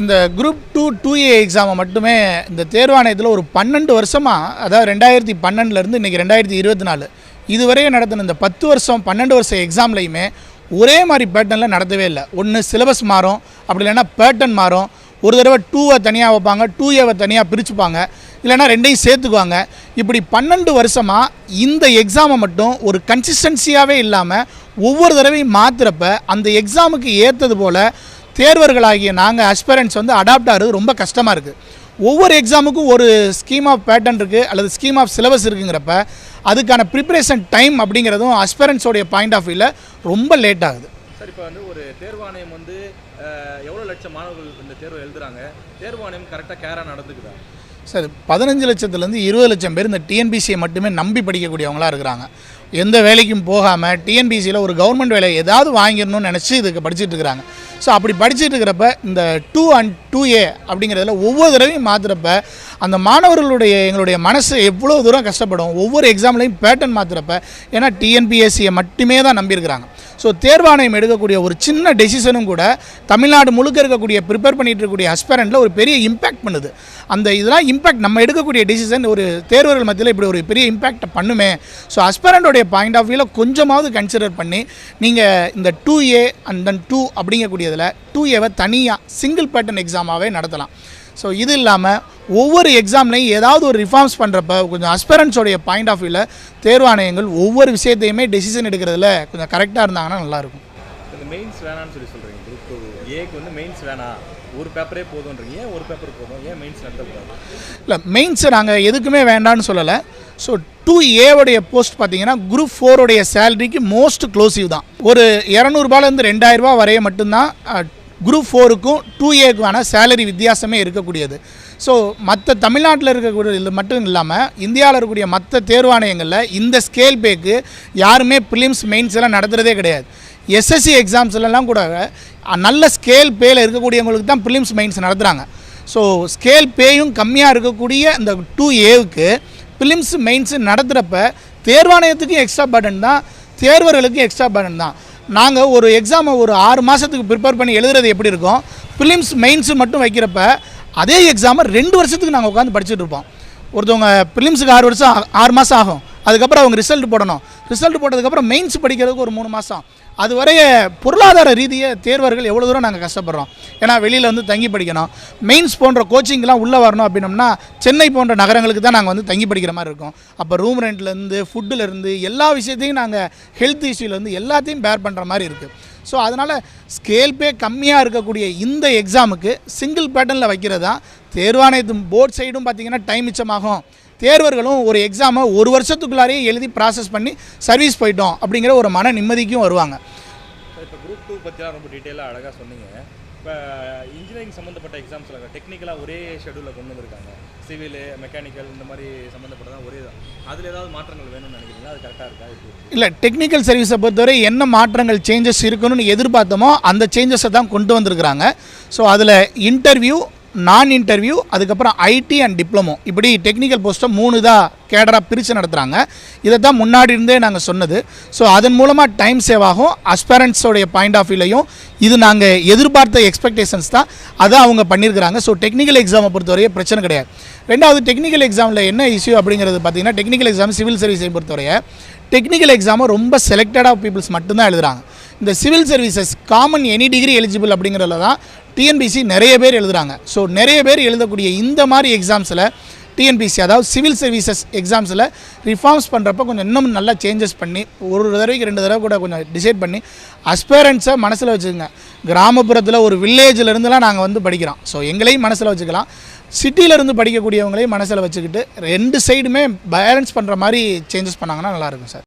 இந்த group two two ஏ எக்ஸாமை மட்டுமே இந்த தேர்வாணையத்தில் ஒரு பன்னெண்டு வருஷமாக அதாவது ரெண்டாயிரத்தி பன்னெண்டுலேருந்து இன்றைக்கி ரெண்டாயிரத்தி இருபத்தி நாலு இதுவரையும் நடத்தின இந்த பத்து வருஷம் பன்னெண்டு வருஷம் எக்ஸாம்லையுமே ஒரே மாதிரி பேட்டர்னில் நடத்தவே இல்லை. ஒன்று சிலபஸ் மாறும் அப்படி இல்லைன்னா பேட்டர்ன் மாறும். ஒரு தடவை டூவை தனியாக வைப்பாங்க டூ ஏவை தனியாக பிரிச்சுப்பாங்க. இல்லைன்னா ரெண்டையும் சேர்த்துக்குவாங்க. இப்படி பன்னெண்டு வருஷமாக இந்த எக்ஸாமை மட்டும் ஒரு கன்சிஸ்டன்சியாகவே இல்லாமல் ஒவ்வொரு தடவையும் மாற்றுறப்ப அந்த எக்ஸாமுக்கு ஏற்றது போல் தேர்வர்களாகிய நாங்கள் அஸ்பரன்ஸ் வந்து அடாப்ட் ஆகிறது ரொம்ப கஷ்டமாக இருக்குது ஒவ்வொரு எக்ஸாமுக்கும் ஒரு ஸ்கீம் ஆஃப் பேட்டர்ன் இருக்குது அல்லது ஸ்கீம் ஆஃப் சிலபஸ் இருக்குங்கிறப்ப அதுக்கான ப்ரிப்பரேஷன் டைம் அப்படிங்கிறதும் அஸ்பரன்ஸோடைய பாயிண்ட் ஆஃப் வியூவில் ரொம்ப லேட் ஆகுது. சார் இப்போ வந்து ஒரு தேர்வாணையம் வந்து எவ்வளோ லட்சம் மாணவர்கள் இந்த தேர்வு எழுதுறாங்க? தேர்வாணையம் கரெக்டாக கேராக நடந்துக்குதா? சார் பதினஞ்சு லட்சத்துலேருந்து இருபது லட்சம் பேர் இந்த டிஎன்பிசியை மட்டுமே நம்பி படிக்கக்கூடியவங்களா இருக்கிறாங்க. எந்த வேலைக்கும் போகாமல் டிஎன்பிசியில் ஒரு கவர்மெண்ட் வேலை ஏதாவது வாங்கிடணும்னு நினச்சி இதுக்கு படிச்சுட்டு இருக்கிறாங்க. ஸோ அப்படி படிச்சுட்டு இருக்கிறப்ப இந்த டூ அண்ட் டூ ஏ அப்படிங்கிறதுல ஒவ்வொரு தடவையும் மாற்றுறப்ப அந்த மாணவர்களுடைய எங்களுடைய மனசு எவ்வளோ தூரம் கஷ்டப்படும்? ஒவ்வொரு எக்ஸாம்லையும் பேட்டர்ன் மாற்றுறப்ப ஏன்னா டிஎன்பிஎஸ்சியை மட்டுமே தான் நம்பியிருக்கிறாங்க. ஸோ தேர்வாணையம் எடுக்கக்கூடிய ஒரு சின்ன டெசிஷனும் கூட தமிழ்நாடு முழுக்க இருக்கக்கூடிய ப்ரிப்பேர் பண்ணிட்டு இருக்கக்கூடிய ஹஸ்பரண்டில் ஒரு பெரிய இம்பேக்ட் பண்ணுது. அந்த இதெல்லாம் இம்பேக்ட் நம்ம எடுக்கக்கூடிய டெசிஷன் ஒரு தேர்வர்கள் மத்தியில் இப்படி ஒரு பெரிய இம்பேக்ட் பண்ணுமே. ஸோ அஸ்பரண்டோடைய பாயிண்ட் ஆஃப் வியூவில் கொஞ்சமாவது கன்சிடர் பண்ணி நீங்கள் இந்த two A and then two அப்படிங்கக்கூடியதில் two ஏவை தனியாக சிங்கிள் பேட்டர்ன் எக்ஸாமாகவே நடத்தலாம். ஸோ இது இல்லாமல் ஒவ்வொரு எக்ஸாம்லையும் ஏதாவது ஒரு ரிஃபார்ம்ஸ் பண்ணுறப்ப கொஞ்சம் அஸ்பரன்ஸோடைய பாயிண்ட் ஆஃப் வியூவில் தேர்வாணையங்கள் ஒவ்வொரு விஷயத்தையுமே டெசிஷன் எடுக்கிறதுல கொஞ்சம் கரெக்டாக இருந்தாங்கன்னா நல்லாயிருக்கும். மெயின்ஸ் வேணாம்னு சொல்லி சொல்கிறீங்க குரூப் டூ ஏக்கு வந்து மெயின்ஸ் வேணாம் ஒரு பேப்பரே போதுன்றீங்க ஏன் ஒரு பேப்பர் போதும்? ஏன் மெயின்ஸ் நடத்தக்கூடாது? இல்லை மெயின்ஸை நாங்கள் எதுக்குமே வேண்டாம்னு சொல்லலை. ஸோ டூ ஏவுடைய போஸ்ட் பார்த்தீங்கன்னா குரூப் ஃபோருடைய சேலரிக்கு மோஸ்ட் க்ளோசிவ் தான். ஒரு இரநூறுபாலேருந்து ரெண்டாயிரரூபா வரைய மட்டும்தான் குரூப் ஃபோருக்கும் டூ ஏக்குமான சேலரி வித்தியாசமே இருக்கக்கூடியது. ஸோ மற்ற தமிழ்நாட்டில் இருக்கக்கூடிய இது மட்டும் இல்லாமல் இந்தியாவில் இருக்கக்கூடிய மற்ற தேர்வாணையங்களில் இந்த ஸ்கேல் பேக்கு யாருமே ப்ரிலிம்ஸ் மெயின்ஸ் எல்லாம் நடத்துகிறதே கிடையாது. எஸ்எஸ்சி எக்ஸாம்ஸ்லாம் கூட நல்ல ஸ்கேல் பேயில் இருக்கக்கூடியவங்களுக்கு தான் ப்ரிலிம்ஸ் மெயின்ஸ் நடத்துகிறாங்க ஸோ ஸ்கேல் பேயும் கம்மியாக இருக்கக்கூடிய இந்த டூ ஏவுக்கு ப்ரிலிம்ஸ் மெயின்ஸ் நடத்துகிறப்ப தேர்வாணையத்துக்கும் எக்ஸ்ட்ரா பட்டன் தான் தேர்வர்களுக்கும் எக்ஸ்ட்ரா பட்டன் தான். நாங்கள் ஒரு எக்ஸாமை ஒரு ஆறு மாதத்துக்கு ப்ரிப்பேர் பண்ணி எழுதுறது எப்படி இருக்கும்? ஃபிலிம்ஸ் மெயின்ஸ் மட்டும் வைக்கிறப்ப அதே எக்ஸாமை ரெண்டு வருஷத்துக்கு நாங்கள் உட்காந்து படிச்சுட்டு இருப்போம். ஒருத்தவங்க ஃபிலிம்ஸுக்கு ஆறு வருஷம் ஆ- ஆறு மாதம் ஆகும். அதுக்கப்புறம் அவங்க ரிசல்ட் போடணும். ரிசல்ட் போட்டதுக்கப்புறம் மெயின்ஸ் படிக்கிறதுக்கு ஒரு மூணு மாதம் அது வரைய பொருளாதார ரீதியை தேர்வர்கள் எவ்வளோ தூரம் நாங்கள் கஷ்டப்படுறோம். ஏன்னா வெளியில் வந்து தங்கி படிக்கணும். மெயின்ஸ் போன்ற கோச்சிங்லாம் உள்ளே வரணும் அப்படின்னம்னா சென்னை போன்ற நகரங்களுக்கு தான் நாங்கள் வந்து தங்கி படிக்கிற மாதிரி இருக்கும். அப்போ ரூம் ரெண்ட்லேருந்து ஃபுட்டுலேருந்து எல்லா விஷயத்தையும் நாங்கள் ஹெல்த் இஷ்யூலேருந்து எல்லாத்தையும் பேர் பண்ணுற மாதிரி இருக்குது ஸோ அதனால் ஸ்கேல் பே கம்மியாக இருக்கக்கூடிய இந்த எக்ஸாமுக்கு சிங்கிள் பேட்டர்னில் வைக்கிறது தான் தேர்வாணையத்து போர்ட் சைடும் பார்த்திங்கன்னா டைம் மிச்சமாகும். தேர்வர்களும் ஒரு எக்ஸாமை ஒரு வருஷத்துக்குள்ளாரையே எழுதி ப்ராசஸ் பண்ணி சர்வீஸ் போயிட்டோம் அப்படிங்கிற ஒரு மன நிம்மதிக்கும் வருவாங்க. இப்போ குரூப் டூ பற்றிலாம் ரொம்ப டீட்டெயிலாக அழகாக சொன்னீங்க. இப்போ இன்ஜினியரிங் சம்மந்தப்பட்ட எக்ஸாம்ஸில் டெக்னிக்கலாக ஒரே ஷெடியூலில் கொண்டு வந்திருக்காங்க. சிவில் மெக்கானிக்கல் இந்த மாதிரி சம்மந்தப்பட்டதான் ஒரே தான். அதில் ஏதாவது மாற்றங்கள் வேணும்னு நினைக்கிறீங்களா? அது கரெக்டாக இருக்கு? இல்லை டெக்னிக்கல் சர்வீஸை பொறுத்தவரை என்ன மாற்றங்கள் சேஞ்சஸ் இருக்கணும்னு எதிர்பார்த்தோமோ அந்த சேஞ்சஸை தான் கொண்டு வந்திருக்கிறாங்க. ஸோ அதில் இன்டர்வியூ நான் இன்டர்வியூ அதுக்கப்புறம் ஐடி அண்ட் டிப்ளமோ இப்படி டெக்னிக்கல் போஸ்ட்டை மூணு தான் கேடராக பிரித்து நடத்துகிறாங்க இதை தான் முன்னாடி இருந்தே நாங்கள் சொன்னது. ஸோ அதன் மூலமாக டைம் சேவ் ஆகும். அஸ்பரன்ஸோடைய பாயிண்ட் ஆஃப் வியூலையும் இது நாங்கள் எதிர்பார்த்த எக்ஸ்பெக்டேஷன்ஸ் தான். அதை அவங்க பண்ணியிருக்கிறாங்க ஸோ டெக்னிக்கல் எக்ஸாமை பொறுத்தவரையே பிரச்சனை கிடையாது. ரெண்டாவது டெக்னிக்கல் எக்ஸாமில் என்ன இஷ்யூ அப்படிங்கிறது பார்த்தீங்கன்னா டெக்னிக்கல் எக்ஸாம் சிவில் சர்வீஸை பொறுத்தவரைய டெக்னிக்கல் எக்ஸாமை ரொம்ப செலக்டடாக பீப்புள்ஸ் மட்டும்தான் எழுதுறாங்க. இந்த civil services common any degree eligible அப்படிங்கிறதுல தான் டிஎன்பிசி நிறைய பேர் எழுதுகிறாங்க ஸோ நிறைய பேர் எழுதக்கூடிய இந்த மாதிரி எக்ஸாம்ஸில் டிஎன்பிசி அதாவது சிவில் சர்வீசஸ் எக்ஸாம்ஸில் ரிஃபார்ம்ஸ் பண்ணுறப்ப கொஞ்சம் இன்னும் நல்லா சேஞ்சஸ் பண்ணி ஒரு தடவைக்கு ரெண்டு தடவை கூட கொஞ்சம் டிசைட் பண்ணி அஸ்பேரண்ட்ஸை மனசில் வச்சுக்கோங்க. கிராமப்புறத்தில் ஒரு வில்லேஜில் இருந்துலாம் நாங்கள் வந்து படிக்கிறோம். ஸோ எங்களையும் மனசில் வச்சுக்கலாம். சிட்டியிலேருந்து படிக்கக்கூடியவங்களையும் மனசில் வச்சுக்கிட்டு ரெண்டு சைடுமே பேலன்ஸ் பண்ணுற மாதிரி சேஞ்சஸ் பண்ணாங்கன்னா நல்லாயிருக்கும் சார்.